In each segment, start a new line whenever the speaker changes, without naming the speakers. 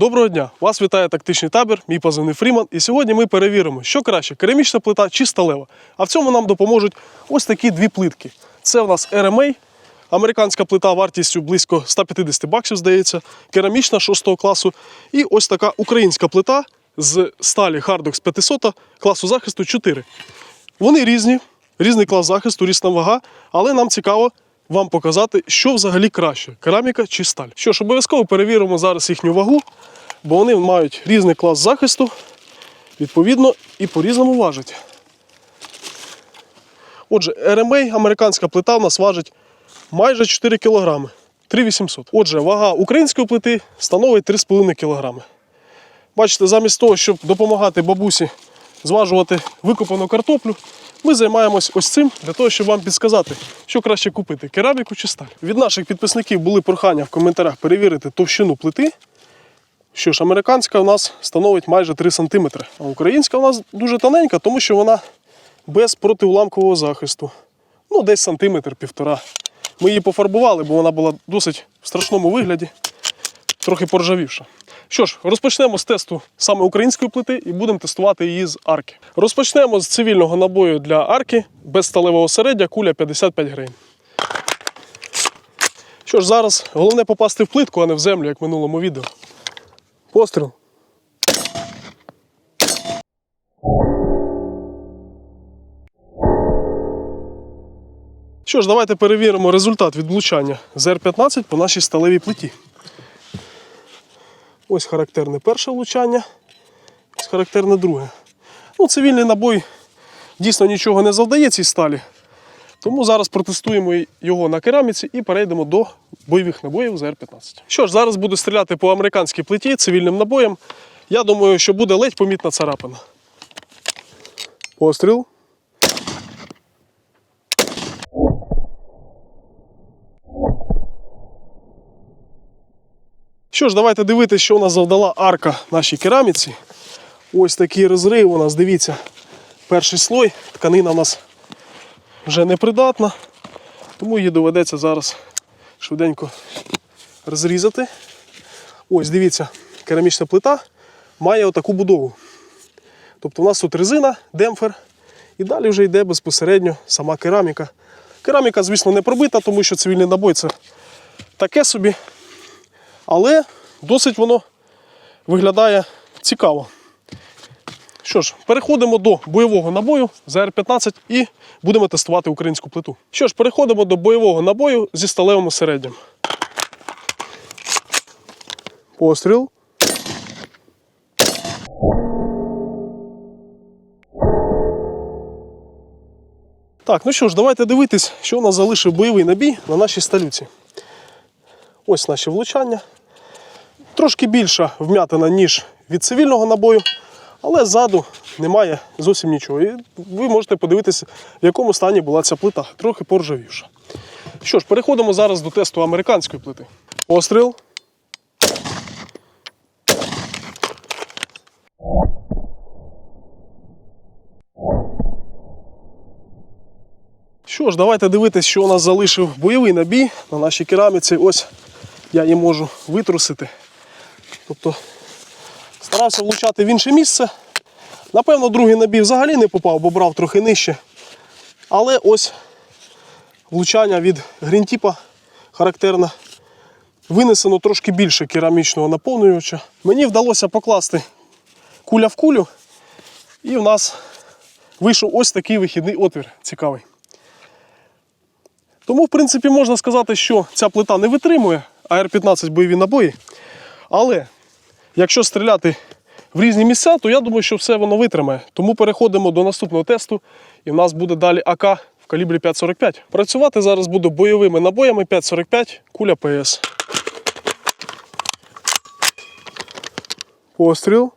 Доброго дня! Вас вітає тактичний табір, мій позивний Фріман. І сьогодні ми перевіримо, що краще керамічна плита чи сталева. А в цьому нам допоможуть ось такі дві плитки. Це у нас RMA, американська плита вартістю близько 150 баксів, здається, керамічна 6 класу. І ось така українська плита з сталі Hardox 500 класу захисту 4. Вони різні, різний клас захисту, різна вага, але нам цікаво вам показати, що взагалі краще кераміка чи сталь. Що ж, обов'язково перевіримо зараз їхню вагу, бо вони мають різний клас захисту, відповідно, і по-різному важать. Отже, RMA, американська плита, у нас важить майже 4 кг. 3800. Отже, вага української плити становить 3,5 кг. Бачите, замість того, щоб допомагати бабусі зважувати викопану картоплю, ми займаємось ось цим для того, щоб вам підсказати, що краще купити кераміку чи сталь. Від наших підписників були прохання в коментарях перевірити товщину плити. Що ж, американська у нас становить майже 3 см, а українська у нас дуже тоненька, тому що вона без протиуламкового захисту. Ну, десь сантиметр півтора. Ми її пофарбували, бо вона була досить в страшному вигляді, трохи поржавівша. Що ж, розпочнемо з тесту саме української плити і будемо тестувати її з арки. Розпочнемо з цивільного набою для арки без сталевого середдя, куля 55 гривень. Що ж, зараз головне попасти в плитку, а не в землю, як в минулому відео. Постріл. Що ж, давайте перевіримо результат від влучання з R15 по нашій сталевій плиті. Ось характерне перше влучання, ось характерне друге. Ну, цивільний набой дійсно нічого не завдає цій сталі. Тому зараз протестуємо його на кераміці і перейдемо до бойових набоїв з Р-15. Що ж, зараз буду стріляти по американській плиті цивільним набоєм. Я думаю, що буде ледь помітна царапина. Постріл. Що ж, давайте дивитися, що у нас завдала арка нашій кераміці. Ось такий розрив у нас, дивіться, перший слой. Тканина у нас вже непридатна, тому її доведеться зараз швиденько розрізати. Ось, дивіться, керамічна плита має отаку будову. Тобто у нас тут резина, демпфер, і далі вже йде безпосередньо сама кераміка. Кераміка, звісно, не пробита, тому що цивільний набой це таке собі. Але досить воно виглядає цікаво. Що ж, переходимо до бойового набою за Р-15 і будемо тестувати українську плиту. Що ж, переходимо до бойового набою зі сталевим середнім. Постріл. Так, ну що ж, давайте дивитись, що у нас залишив бойовий набій на нашій сталюці. Ось наші влучання. Трошки більша вм'ятина, ніж від цивільного набою, але ззаду немає зовсім нічого. І ви можете подивитися, в якому стані була ця плита, трохи поржавівша. Що ж, переходимо зараз до тесту американської плити. Постріл. Що ж, давайте дивитися, що у нас залишив бойовий набій на нашій кераміці. Ось я її можу витрусити. Тобто старався влучати в інше місце. Напевно, другий набій взагалі не попав, бо брав трохи нижче. Але ось влучання від грінтіпа характерне. Винесено трошки більше керамічного наповнювача. Мені вдалося покласти куля в кулю, і в нас вийшов ось такий вихідний отвір цікавий. Тому, в принципі, можна сказати, що ця плита не витримує АР-15 бойові набої. Але якщо стріляти в різні місця, то я думаю, що все воно витримає. Тому переходимо до наступного тесту, і в нас буде далі АК в калібрі 5,45. Працювати зараз буду бойовими набоями 5,45, куля ПС. Постріл.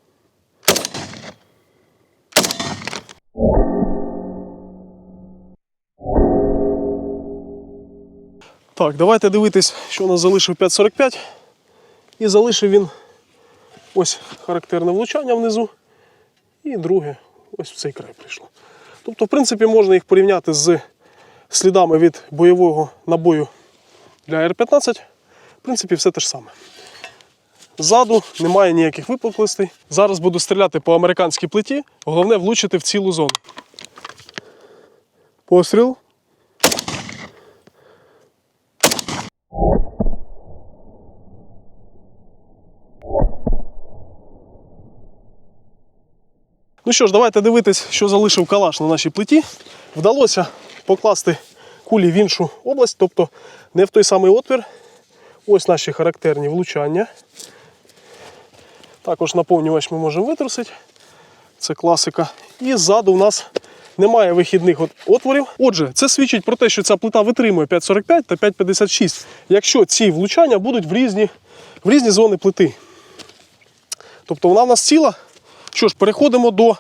Так, давайте дивитись, що у нас залишив 5,45. І залишив він ось характерне влучання внизу. І друге ось в цей край прийшло. Тобто, в принципі, можна їх порівняти з слідами від бойового набою для Р-15. В принципі, все те ж саме. Ззаду немає ніяких випуклостей. Зараз буду стріляти по американській плиті. Головне влучити в цілу зону. Постріл. Ну що ж, давайте дивитись, що залишив калаш на нашій плиті. Вдалося покласти кулі в іншу область, тобто не в той самий отвір. Ось наші характерні влучання. Також наповнювач ми можемо витрусити. Це класика. І ззаду у нас немає вихідних от- отворів. Отже, це свідчить про те, що ця плита витримує 5,45 та 5,56, якщо ці влучання будуть в різні, в різні зони плити. Тобто вона в нас ціла. Що ж, переходимо до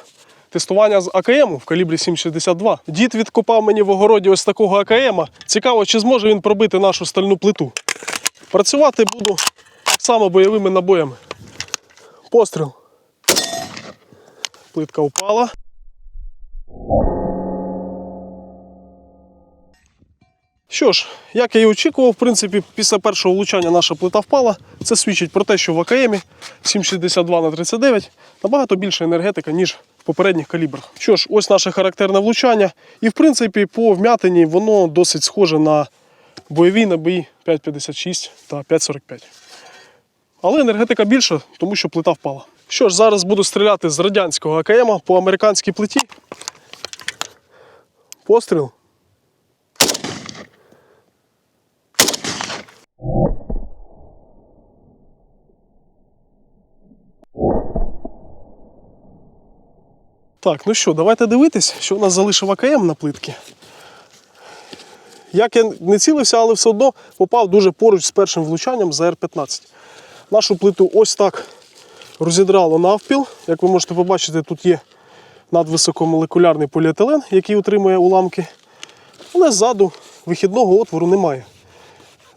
тестування з АКМ в калібрі 7,62. Дід відкопав мені в огороді ось такого АКМ. Цікаво, чи зможе він пробити нашу стальну плиту. Працювати буду саме бойовими набоями. Постріл. Плитка впала. Що ж, як я і очікував, в принципі, після першого влучання наша плита впала. Це свідчить про те, що в АКМі 7,62 на 39 набагато більша енергетика, ніж в попередніх калібрах. Що ж, ось наше характерне влучання. І в принципі, по вмятині воно досить схоже на бойові набої 5,56 та 5,45. Але енергетика більша, тому що плита впала. Що ж, зараз буду стріляти з радянського АКМ по американській плиті. Постріл. Так, ну що, давайте дивитись, що у нас залишив АКМ на плитці. Як я не цілився, але все одно попав дуже поруч з першим влучанням за Р-15. Нашу плиту ось так розідрало навпіл. Як ви можете побачити, тут є надвисокомолекулярний поліетилен, який утримує уламки. Але ззаду вихідного отвору немає.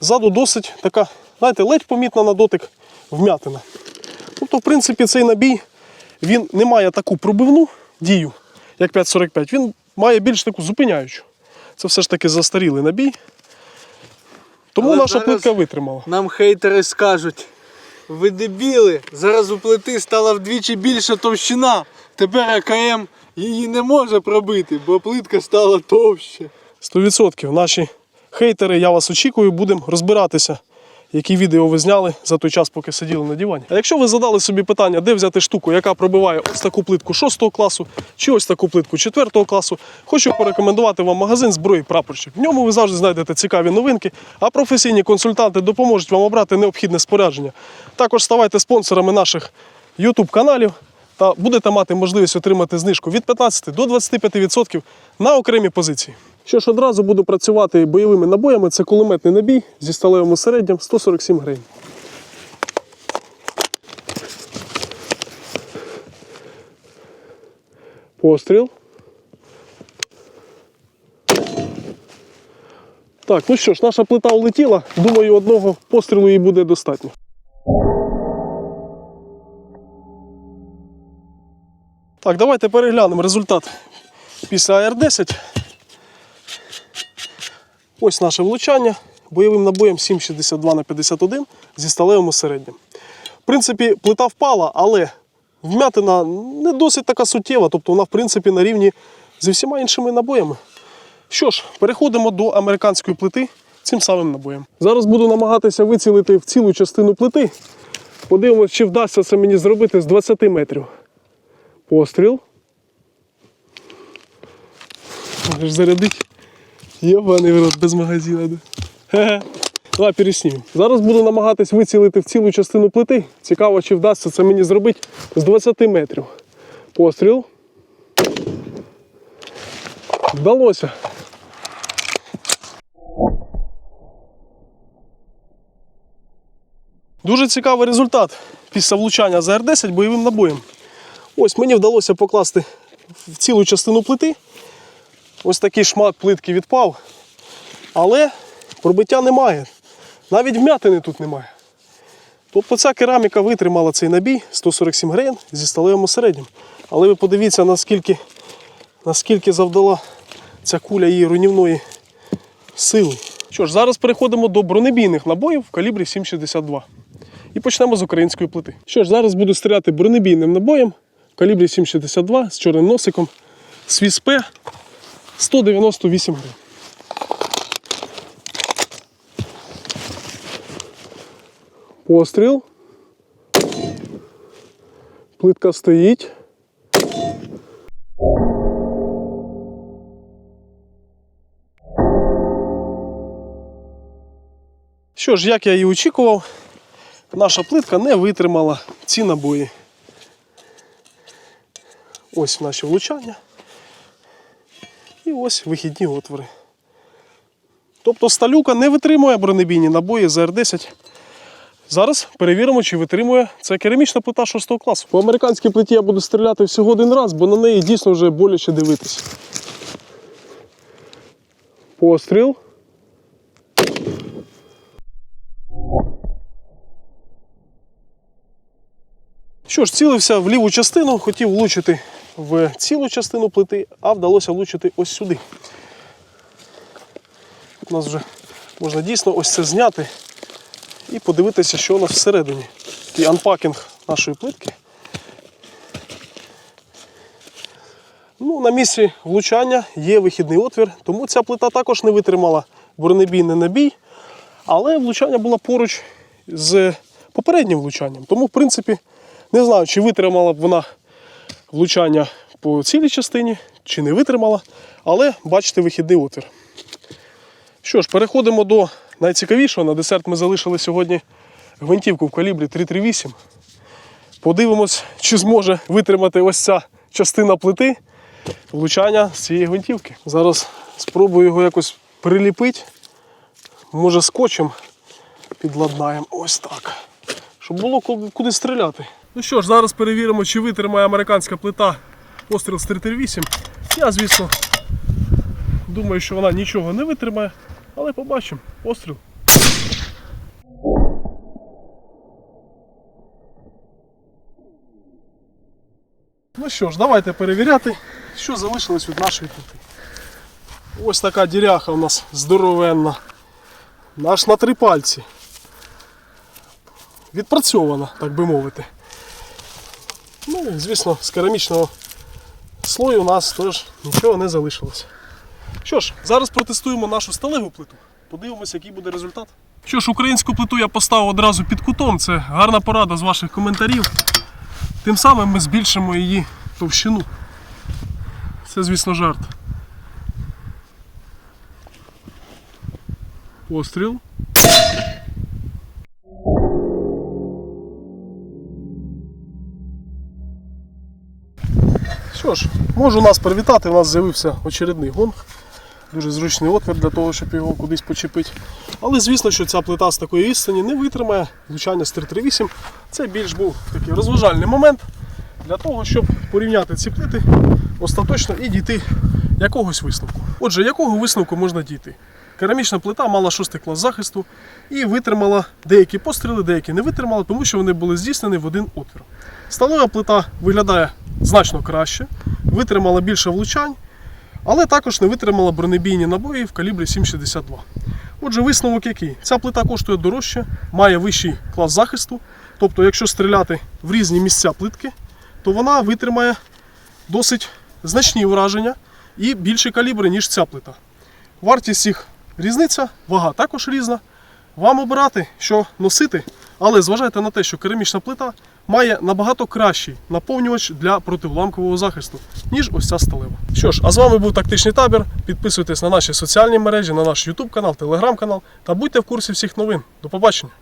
Ззаду досить така, знаєте, ледь помітна на дотик вмятина. Тобто, в принципі, цей набій він не має таку пробивну дію, як 5,45. Він має більш таку зупиняючу. Це все ж таки застарілий набій. Тому
Але
наша плитка витримала.
Нам хейтери скажуть, ви дебіли, зараз у плити стала вдвічі більша товщина. Тепер АКМ її не може пробити, бо плитка стала товще.
100% наші хейтери, я вас очікую, будемо розбиратися, які відео ви зняли за той час, поки сиділи на дивані. А якщо ви задали собі питання, де взяти штуку, яка пробиває ось таку плитку 6 класу, чи ось таку плитку 4 класу, хочу порекомендувати вам магазин зброї прапорщик. В ньому ви завжди знайдете цікаві новинки, а професійні консультанти допоможуть вам обрати необхідне спорядження. Також ставайте спонсорами наших YouTube каналів та будете мати можливість отримати знижку від 15 до 25% на окремі позиції. Що ж, одразу буду працювати бойовими набоями. Це кулеметний набій зі сталевим осереддям 147 гривень. Постріл. Так, ну що ж, наша плита улетіла. Думаю, одного пострілу їй буде достатньо. Так, давайте переглянемо результат після АР-10. Ось наше влучання бойовим набоєм 7,62 на 51 зі сталевим осереднім. В принципі, плита впала, але вмятина не досить така суттєва, тобто вона, в принципі, на рівні зі всіма іншими набоями. Що ж, переходимо до американської плити цим самим набоєм. Зараз буду намагатися вицілити в цілу частину плити. Подивимось, чи вдасться це мені зробити з 20 метрів. Постріл. Можеш зарядити. Єбаний в рот без магазина. Давай переснімемо. Зараз буду намагатись вицілити в цілу частину плити. Цікаво, чи вдасться це мені зробити з 20 метрів. Постріл. Вдалося. Дуже цікавий результат після влучання за Р-10 бойовим набоєм. Ось мені вдалося покласти в цілу частину плити. Ось такий шмат плитки відпав. Але пробиття немає. Навіть вмятини тут немає. Тобто ця кераміка витримала цей набій 147 гривень зі сталевим осереднім. Але ви подивіться, наскільки, наскільки завдала ця куля її руйнівної сили. Що ж, зараз переходимо до бронебійних набоїв в калібрі 7,62. І почнемо з української плити. Що ж, зараз буду стріляти бронебійним набоєм в калібрі 7,62 з чорним носиком. Свіс П 198 гривень. Постріл. Плитка стоїть. Що ж, як я і очікував, наша плитка не витримала ці набої. Ось наші влучання. І ось вихідні отвори. Тобто сталюка не витримує бронебійні набої ЗР-10. Зараз перевіримо, чи витримує це керамічна плита 6 класу. По американській плиті я буду стріляти всього один раз, бо на неї дійсно вже боляче дивитись. Постріл. Що ж, цілився в ліву частину, хотів влучити в цілу частину плити, а вдалося влучити ось сюди. У нас вже можна дійсно ось це зняти і подивитися, що у нас всередині. Такий анпакінг нашої плитки. Ну, на місці влучання є вихідний отвір, тому ця плита також не витримала бронебійний набій, але влучання було поруч з попереднім влучанням. Тому, в принципі, не знаю, чи витримала б вона влучання по цілій частині, чи не витримала, але бачите вихідний отвір. Що ж, переходимо до найцікавішого. На десерт ми залишили сьогодні гвинтівку в калібрі 338. Подивимось, чи зможе витримати ось ця частина плити влучання з цієї гвинтівки. Зараз спробую його якось приліпити. Може скотчем підладнаємо. Ось так. Щоб було ку- куди стріляти. Ну що ж, зараз перевіримо, чи витримає американська плита постріл з 338. Я, звісно, думаю, що вона нічого не витримає, але побачимо. Постріл. Ну що ж, давайте перевіряти, що залишилось від нашої плити. Ось така діряха у нас здоровенна. Наш на три пальці. Відпрацьована, так би мовити. Ну, і, звісно, з керамічного слою у нас теж нічого не залишилось. Що ж, зараз протестуємо нашу сталеву плиту. Подивимося, який буде результат. Що ж, українську плиту я поставив одразу під кутом. Це гарна порада з ваших коментарів. Тим самим ми збільшимо її товщину. Це, звісно, жарт. Постріл. Що ж, можу нас привітати, у нас з'явився очередний гонг. Дуже зручний отвір для того, щоб його кудись почепити. Але звісно, що ця плита з такої відстані не витримає влучання з 338. Це більш був такий розважальний момент для того, щоб порівняти ці плити остаточно і дійти якогось висновку. Отже, якого висновку можна дійти? Керамічна плита мала шостий клас захисту і витримала деякі постріли, деякі не витримала, тому що вони були здійснені в один отвір. Сталева плита виглядає значно краще, витримала більше влучань, але також не витримала бронебійні набої в калібрі 7,62. Отже, висновок який? Ця плита коштує дорожче, має вищий клас захисту. Тобто, якщо стріляти в різні місця плитки, то вона витримає досить значні враження і більші калібри, ніж ця плита. Вартість їх різниця, вага також різна. Вам обирати, що носити, але зважайте на те, що керамічна плита має набагато кращий наповнювач для противламкового захисту, ніж ось ця сталева. Що ж, а з вами був тактичний табір. Підписуйтесь на наші соціальні мережі, на наш YouTube канал, телеграм канал та будьте в курсі всіх новин. До побачення!